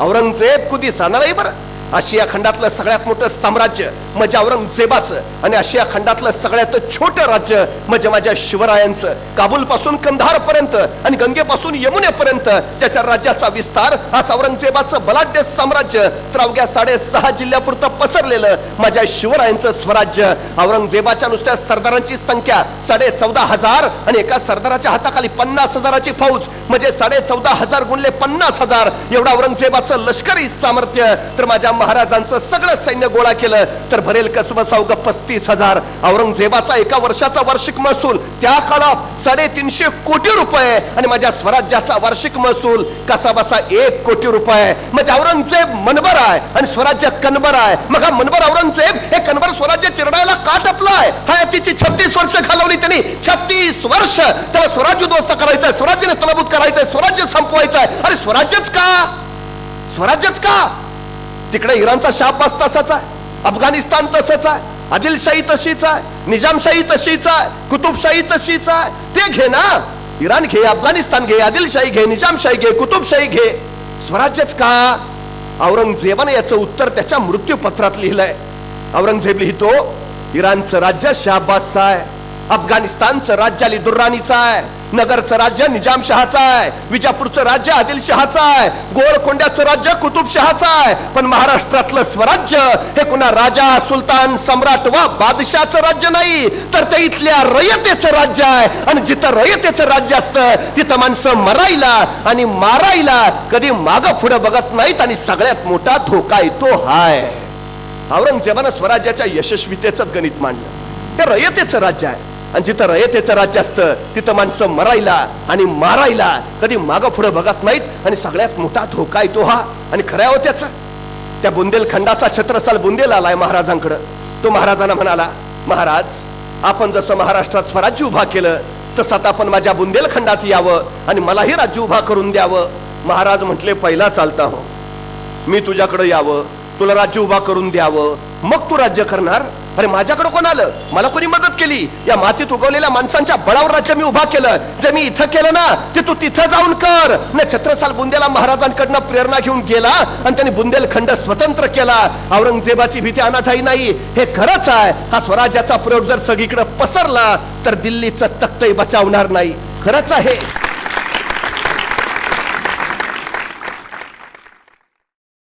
औरंगजेब कुदी सांगणारही बरं. आशिया खंडातलं सगळ्यात मोठं साम्राज्य म्हणजे औरंगजेबाचं आणि आशिया खंडातलं सगळ्यात छोटं राज्य म्हणजे माझ्या शिवरायांचं. काबूल पासून कंधार पर्यंत आणि गंगेपासून यमुनेपर्यंत त्याच्या राज्याचा विस्तार आज औरंगजेबाचं बलाढ्य साम्राज्य तर अवघ्या साडेसहा जिल्ह्यापुरतं पसरलेलं माझ्या शिवरायांचं स्वराज्य. औरंगजेबाच्या नुसत्या सरदारांची संख्या साडे चौदा हजार आणि एका सरदाराच्या हाताखाली पन्नास हजाराची फौज म्हणजे साडे चौदा हजार गुणले पन्नास हजार. एवढा औरंगजेबाचं लष्करी सामर्थ्य. तर माझ्या महाराजांचं सगळं सैन्य गोळा केलं तर भरेल कसब सावग पस्तीस हजार. औरंगजेबाचा एका वर्षाचा वार्षिक महसूल त्या काळात साडेतीनशे कोटी रुपये. आणि माझ्या स्वराज्याचा वार्षिक महसूल कसा बसा एक कोटी रुपये. म्हणजे औरंगजेब मनबर आहे आणि स्वराज्य कनबर आहे. मग हा मनबर औरंगजेब हे कनबर स्वराज्य चिरडायला का टपलाय? हयातीची छत्तीस वर्ष घालवली त्यांनी. छत्तीस वर्ष त्याला स्वराज्य उद्ध्वस्त करायचंय स्वराज्य स्थलभूत करायचंय स्वराज्य संपवायचंय. अरे स्वराज्यच का? स्वराज्यच का? तिकडे इराणचा शाप तसाच आहे अफगाणिस्तान तसंच आहे आदिलशाही तशीच आहे निजामशाही तशीच आहे कुतुबशाही तशीच आहे. ते घे ना. इराण घे अफगाणिस्तान घे आदिलशाही घे निजामशाही घे कुतुबशाही घे. स्वराज्यच का? औरंगजेबाने याचं उत्तर त्याच्या मृत्यूपत्रात लिहिलंय. औरंगजेब लिहितो इराणचं राज्य शाहबाजचं आहे. अफगाणिस्तानचं राज्य अली दुर्राणीचं आहे. नगरचं राज्य निजामशहाचं आहे. विजापूरचं राज्य आदिलशहाचं आहे. गोळकोंड्याचं राज्य कुतुबशहाचं आहे. पण महाराष्ट्रातलं स्वराज्य हे कुणा राजा सुलतान सम्राट वा बादशाहचं राज्य नाही. तर ते इथल्या रयतेचं राज्य आहे. आणि जिथं रयतेचं राज्य असतं तिथं माणसं मरायला आणि मारायला कधी माग पुढे बघत नाहीत आणि सगळ्यात मोठा धोका येतो हाय. औरंगजेबानं स्वराज्याच्या यशस्वीतेच गणित मांडलं. ते रयतेचं राज्य आहे. आणि जिथं रयतेचं राज्य असतं तिथं माणसं मरायला आणि मारायला कधी मागं पुढे बघत नाहीत आणि सगळ्यात मोठा धोका येतो हा. आणि खऱ्या होत्याच त्या बुंदेलखंडाचा छत्रसाल बुंदेल आलाय महाराजांकडं. तो महाराजांना म्हणाला महाराज आपण जसं महाराष्ट्रात स्वराज्य उभा केलं तसं आता आपण माझ्या बुंदेलखंडात यावं आणि मलाही राज्य उभा करून द्यावं. महाराज म्हटले पहिला चालता हो. मी तुझ्याकडं यावं तुला राज्य उभा करून द्यावं. मग तू राज्य करणार अरे माझ्याकडे कोण आलं? मला कोणी मदत केली? या मातीत उगवलेल्या माणसांच्या बळावर राज्य मी उभा केलं. जे मी इथं केलं ना ते तू तिथं जाऊन कर. न छत्रसाल बुंदेला महाराजांकडनं प्रेरणा घेऊन गेला आणि त्यांनी बुंदेलखंड स्वतंत्र केला. औरंगजेबाची भीती अनाठाई नाही. हे खरंच आहे. हा स्वराज्याचा प्रयोग जर सगळीकडे पसरला तर दिल्लीचं तख्तही बचावणार नाही. खरंच आहे.